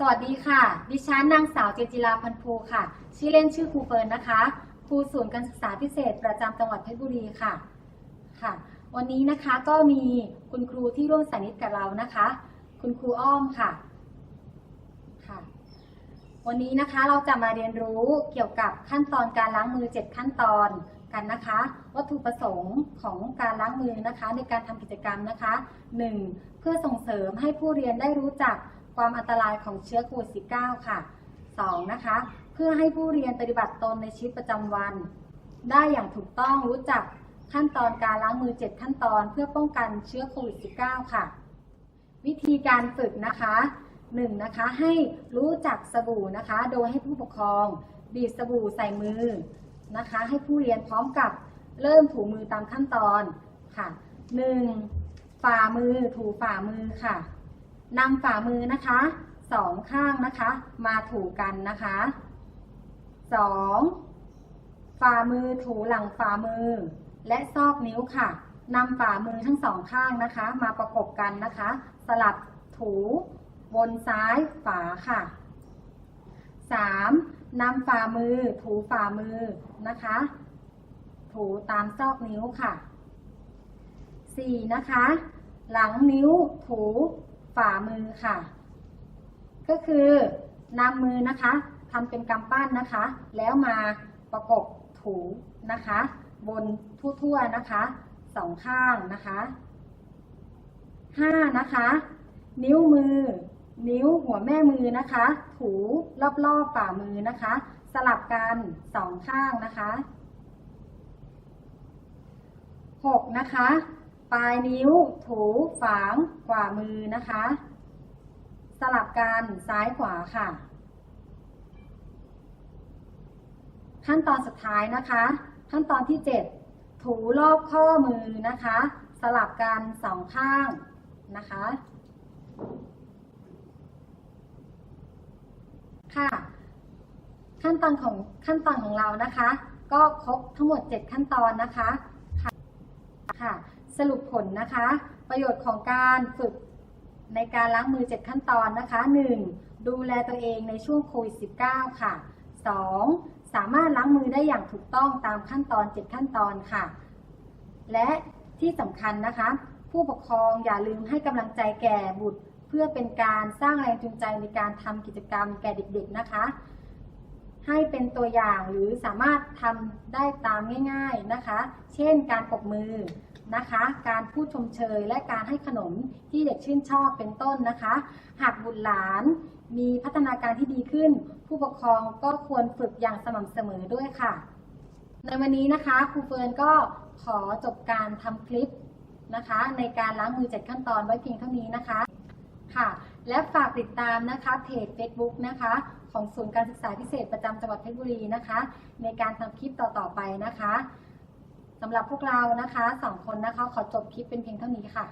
สวัสดีค่ะ ดิฉันนางสาวเจนจิราพันภูค่ะ ชื่อเล่นชื่อครูเฟิร์นนะคะ ครูศูนย์การศึกษาพิเศษประจำจังหวัดเพชรบุรีค่ะ ค่ะ วันนี้นะคะก็มีคุณครูที่ร่วมสานิทกับเรานะคะ คุณครูอ้อมค่ะ ค่ะ วันนี้นะคะเราจะมาเรียนรู้เกี่ยวกับขั้นตอนการล้างมือ 7 ขั้นตอนกันนะคะ วัตถุประสงค์ของการล้างมือนะคะ ในการทำกิจกรรมนะคะ 1. เพื่อส่งเสริมให้ผู้เรียนได้รู้จัก ความอันตรายของเชื้อโควิด -19 ค่ะ 2. นะคะ เพื่อให้ผู้เรียนปฏิบัติตนในชีวิตประจำวัน ได้อย่างถูกต้องรู้จักขั้นตอนการล้างมือ 7 ขั้นตอน เพื่อป้องกันเชื้อโควิด -19 ค่ะ วิธีการฝึกนะคะหนึ่งนะคะให้รู้จักสบู่นะคะ โดยให้ผู้ปกครอง บีบสบู่ใส่มือนะคะ ให้ผู้เรียนพร้อมกับเริ่มถูมือตามขั้นตอนค่ะหนึ่งฝ่ามือถูฝ่ามือค่ะ นำฝ่ามือนะคะสองข้างนะคะ มาถูกันนะคะสองฝ่ามือถูหลังฝ่ามือ และซอกนิ้วค่ะนำฝ่ามือทั้งสองข้างนะคะ มาประกบกันนะคะ สลับถูบนซ้ายฝาค่ะ 3. นำฝ่ามือถูฝ่ามือนะคะ ถูตามซอกนิ้วค่ะ 4. นะคะ หลังนิ้วถู ฝ่ามือค่ะ ก็คือนำมือนะคะทำเป็นกำปั้นนะคะ แล้วมาประกบถูนะคะ บนทั่วๆนะคะสองข้างนะคะ 5. นะคะ นิ้วมือ นิ้วหัวแม่มือนะคะ ถูรอบๆฝ่ามือนะคะ สลับกันสองข้างนะคะ 6. นะคะ ลายนิ้วถูฝางขวามือนะคะ สลับกันซ้ายขวาค่ะ ขั้นตอนสุดท้ายนะคะ ขั้นตอนที่ 7 ถูรอบข้อมือนะคะ สลับกันสองข้างนะคะ ค่ะ ขั้นตอนของขั้นตอนของเรานะคะ ก็ครบทั้งหมด 7 ขั้นตอนนะคะค่ะค่ะ สรุปผลนะคะ ประโยชน์ของการฝึกในการล้างมือ 7 ขั้นตอนนะคะ 1. ดูแลตัวเองในช่วงโควิด -19 ค่ะ 2. สามารถล้างมือได้อย่างถูกต้องตามขั้นตอน 7 ขั้นตอนค่ะ และที่สำคัญนะคะ ผู้ปกครองอย่าลืมให้กำลังใจแก่บุตร เพื่อเป็นการสร้างแรงจูงใจในการทำกิจกรรมแก่เด็กๆนะคะ ให้เป็นตัวอย่างหรือสามารถทำได้ตามง่าย ๆนะคะ เช่น การปรบมือ นะคะ การพูดชมเชยและการให้ขนมที่เด็กชื่นชอบเป็นต้นนะคะ หากบุตรหลานมีพัฒนาการที่ดีขึ้น ผู้ปกครองก็ควรฝึกอย่างสม่ำเสมอด้วยค่ะ ในวันนี้นะคะครูเฟิร์นก็ขอจบการทำคลิปนะคะ ในการล้างมือ7ขั้นตอนไว้เพียงเท่านี้นะคะค่ะ และฝากติดตามนะคะเพจ Facebook นะคะ ของศูนย์การศึกษาพิเศษประจำจังหวัดเพชรบุรีนะคะ ในการทำคลิปต่อๆไปนะคะ สำหรับพวกเรานะคะสองคนนะคะ ขอจบคลิปเป็นเพียงเท่านี้ค่ะ